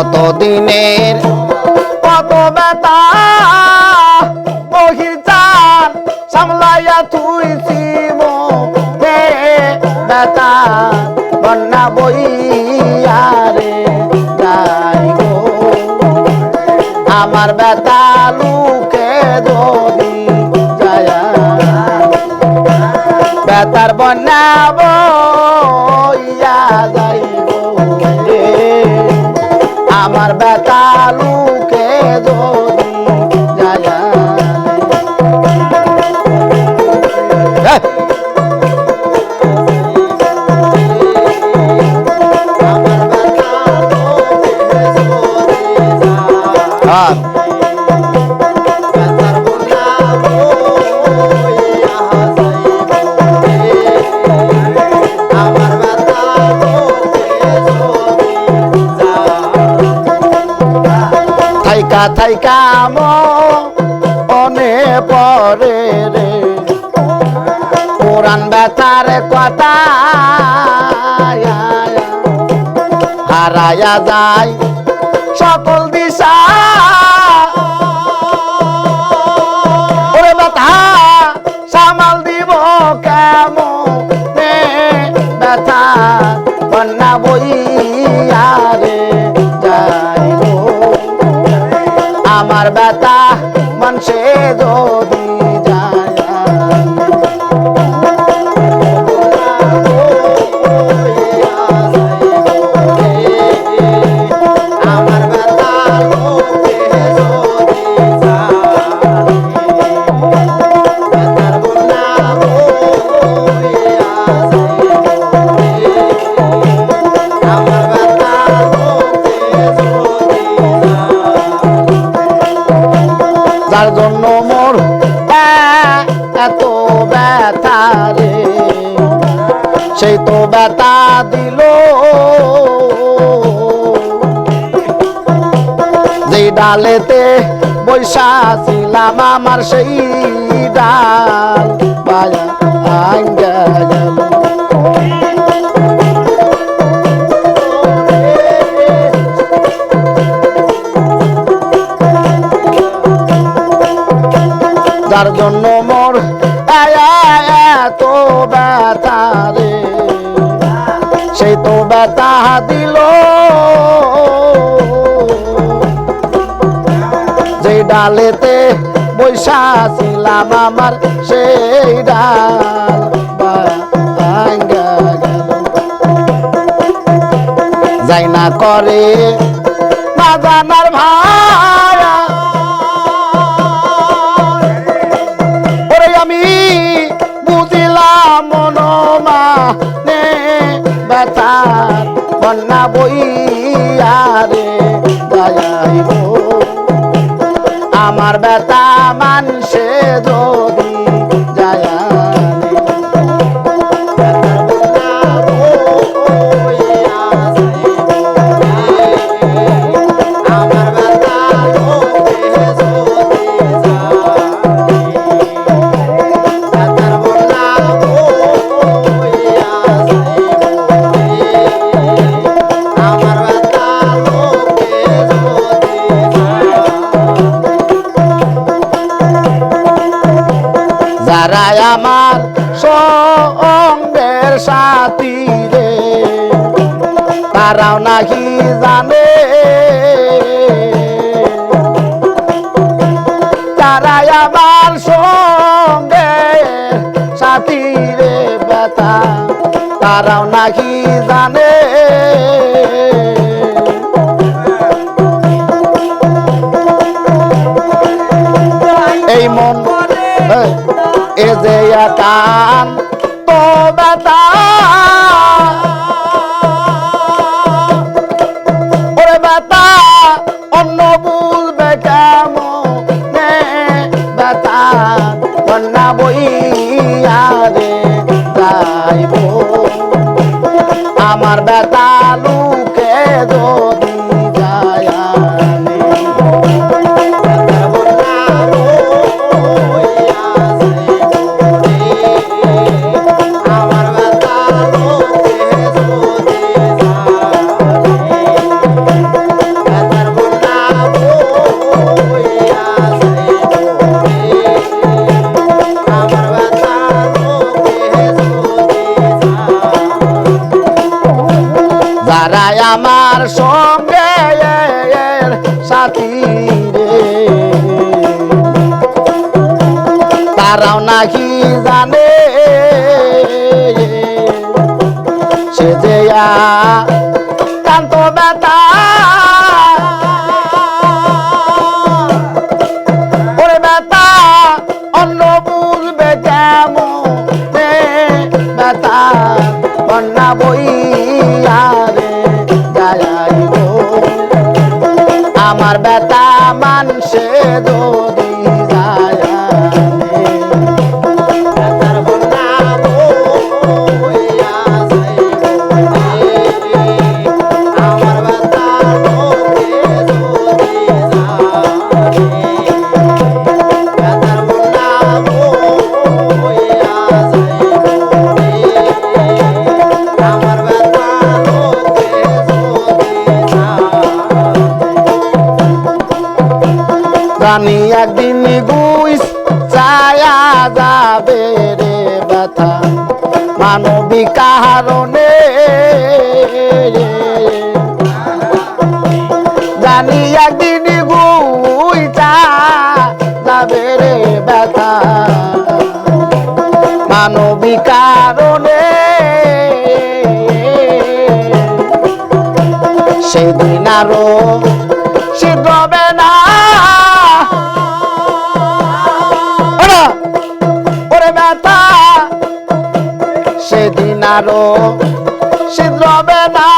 কত দিনের কত বেতা বহিচার সামলাইয়া তুইছি মে বেতা বন্যা বইয়া রে আমার বেতা লুকে যদি যায় বেতার বন্যা বইয়া আমার বেতা লুকে যদি যায় থাইকা থাইকা মনে পরে রে। পুরান বেতার কথা হারায়া যায় সকল দিশা। ব্যথা মনসে যদি এত ব্যথা রে। সেই তো ব্যথা দিল। যে ডালেতে বৈশা ছিলাম আমার সেই ডাল, বায়া আঙ্গা গেল। যার জন্য মোর এত ব্যথা রে। সেই তো ব্যথা দিল। যে ডালেতে বৈশা ছিলাম আমার, সেই ডাল যাই না করে না জানার ভাড়া বন্যা বইয়া রে যাইব আমার বেতা মানসে যদি সাথী রে। তারাও নাকি জানে। তারা আমার সঙ্গে রে ব্যথা তারাও নাকি জানে। এই মন এ যে টান তো ব্যথা আমার ব্যথা যারা আমার সঙ্গে সাথী রে। তারাও নাকি জানে। সে যে কান্ত আমার ব্যথা মানসে যদি জানি একদিন গুইস ছায়া যাবে রে ব্যথা। মানবিক কারণে জানি একদিন গুই যাবে রে ব্যথা। মানবিক কারণে সেদিন আরও আরও। শীত রবে না।